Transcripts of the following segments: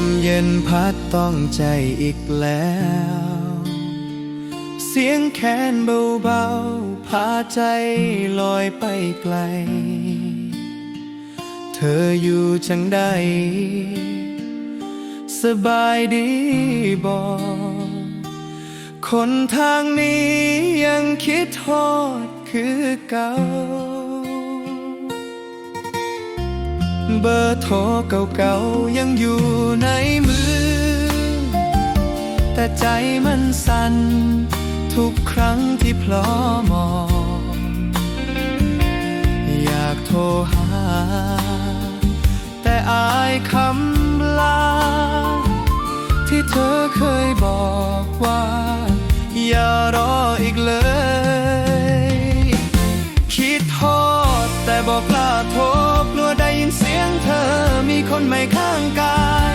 มเย็นพัดต้องใจอีกแล้ว เสียงแคนเบาๆ พาใจลอยไปไกล เธออยู่จังใด สบายดีบอกคนทางนี้ยังคิดทอดคือเก่า เบอร์โทรเก่าๆยังอยู่ในมือ แต่ใจมันสั่นทุกครั้งที่พลอมอง อยากโทรหา แต่อายคำ เสียงเธอมีคนใหม่ข้างกาย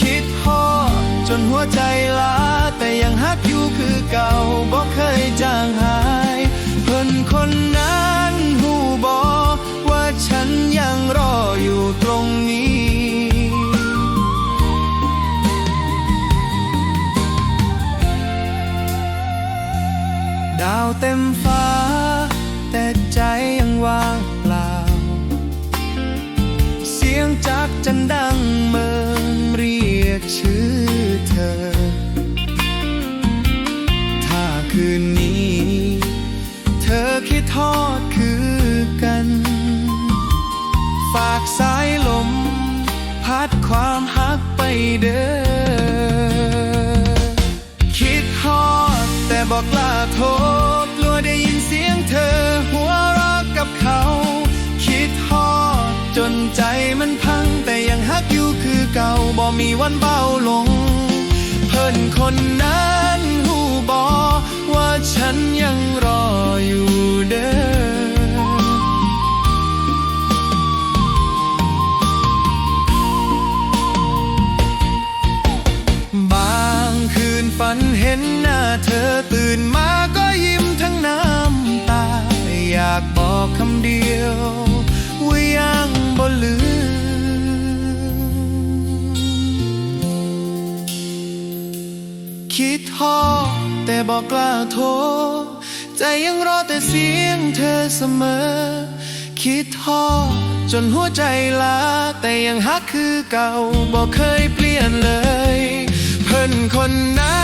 คิดโทษจนหัวใจลาแต่ยังฮักอยู่คือเก่าบอกเคยจางหาย เพิ่นคนนั้นหูบอกว่าฉันยังรออยู่ตรงนี้ดาวเต็มฟ้าแต่ ทอดคือกัน ฝากสายลม พัดความฮักไปเด้อคิดฮอดแต่บอกลาโทรกลัวได้ยินเสียงเธอ หัวรักกับเขา คิดฮอดจนใจมันพังแต่ยังฮักอยู่คือเก่าบ่มีวันเบาลง มันเห็นหน้าเธอตื่นมาก็ยิ้มทั้งน้ำตา อยากบอกคำเดียวว่ายังบ่ลืม คิดทอดแต่บอกกล้าโทรใจยังรอแต่เสียงเธอเสมอ คิดทอดจนหัวใจลาแต่ยังฮักคือเก่าบอกเคยเปลี่ยนเลย เพิ่นคนนั้น